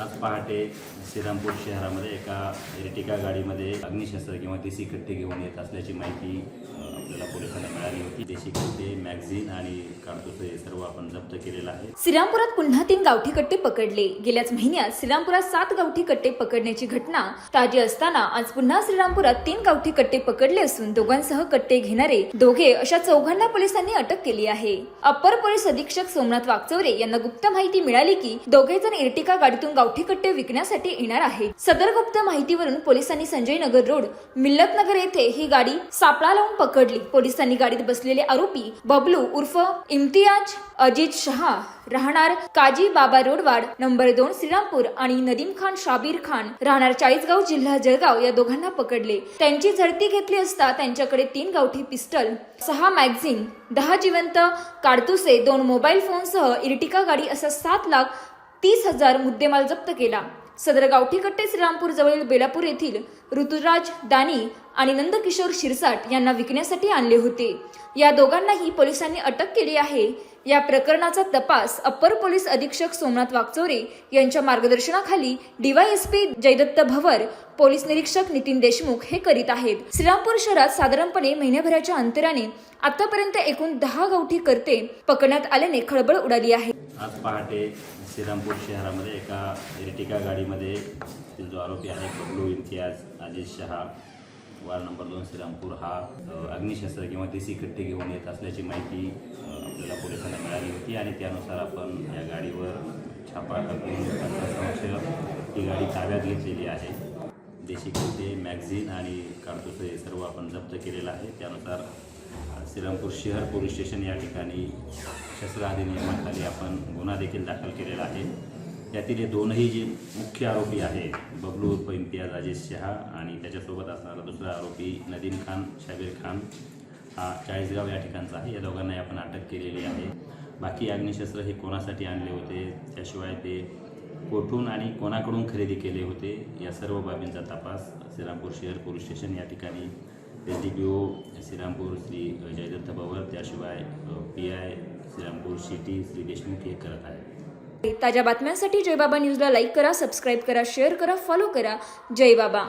आज पहाटे श्रीरामपूर शहरामध्ये एका एर्टिका गाडीमध्ये अग्निशस्त्र किंवा देशी कट्टे घेऊन येत असल्याची माहिती आपल्याला पोलिसांना मिळाली होती. देशी कट्टे मॅगझिन आणि काडतुसे हे सर्व आपण जप्त केलेलं आहे. श्रीरामपुरात पुन्हा तीन गावठी कट्टे पकडले. गेल्याच महिन्यात श्रीरामपुरात सात गावठी कट्टे पकडण्याची घटना ताजी असताना आज पुन्हा श्रीरामपुरात तीन गावठी कट्टे पकडले असून दोघांसह कट्टे घेणारे दोघे अशा चौघांना पोलिसांनी अटक केली आहे. अप्पर पोलीस अधीक्षक सोमनाथ वागचौरे यांना गुप्त माहिती मिळाली की दोघे जण इरटिका गाडीतून गाव गावठी कट्टे विकण्यासाठी येणार आहे. सदर गुप्त माहितीवरून पोलिसांनी संजय नगर रोड मिल्लत नगर येथे ही गाडी सापळा लावून पकडली. पोलिसांनी गाडीत बसलेले आरोपी बबलू उर्फ इम्तियाज अजित शहा राहणार काजी बाबा रोडवाड नंबर दोन श्रीरामपूर आणि नदीम खान शाबीर खान राहणार चाळीसगाव जिल्हा जळगाव या दोघांना पकडले. त्यांची झडती घेतली असता त्यांच्याकडे तीन गावठी पिस्टल सहा मॅगझिन दहा जिवंत काडतुसे दोन मोबाईल फोनसह इर्टिका गाडी असा सात लाख तीस हजार मुद्देमाल जप्त केला. सदर गावठी कट्टे श्रीरामपूर जवळील बेलापूर येथील ऋतुराज दानी आणि नंदकिशोर शिरसाट यांना विकण्यासाठी आणले होते. या दोघांनाही पोलिसांनी अटक केली आहे. या प्रकरणाचा तपास अप्पर पोलीस अधीक्षक सोमनाथ वागचोरे यांच्या मार्गदर्शनाखाली डीवायएसपी जयदत्त भवर पोलीस निरीक्षक नितीन देशमुख हे करीत आहेत. श्रीरामपूर शहरात साधारणपणे महिन्याभराच्या अंतराने आतापर्यंत एकूण दहा गावठी करते पकडण्यात आल्याने खळबळ उडाली आहे. आज पहाटे श्रीरामपूर शहरामध्ये एका एर्टिका गाडीमध्ये जो आरोपी आहे बबलू इम्तियाज अजित शहा वार्ड नंबर दोन श्रीरामपूर हा अग्निशस्त्र किंवा देसी कट्टे घेऊन येत असल्याची माहिती आपल्याला पोलिसांना मिळाली होती आणि त्यानुसार आपण या गाडीवर छापा टाकून समक्ष ही गाडी ताब्यात घेतलेली आहे. देशी कट्टे मॅगझिन आणि काडतुसे हे सर्व आपण जप्त केलेलं आहे. त्यानुसार श्रीरामपूर शहर पोलीस स्टेशन या ठिकाणी शस्त्र अधिनियमाखाली आपण गुन्हा देखील दाखल केलेला आहे. यातील हे दोनही जे मुख्य आरोपी आहेत बबलू उर्फ इम्तियाज अजित शहा आणि त्याच्यासोबत असणारा दुसरा आरोपी नदीम खान शाबीर खान हा चाळीसगाव या ठिकाणचा आहे. या दोघांनाही आपण अटक केलेली आहे. बाकी अग्निशस्त्र हे कोणासाठी आणले होते? त्याशिवाय ते कोठून आणि कोणाकडून खरेदी केले होते? या सर्व बाबींचा तपास श्रीरामपूर शहर पोलीस स्टेशन या ठिकाणी S D P O Shrirampur Shri Jaydatta Pawar त्याशिवाय P I Shrirampur city Shri Deshmukh हे करत आहे ताज्या बातम्यांसाठी जयबाबा न्यूजला लाईक करा सबस्क्राईब करा शेअर करा फॉलो करा. जय बाबा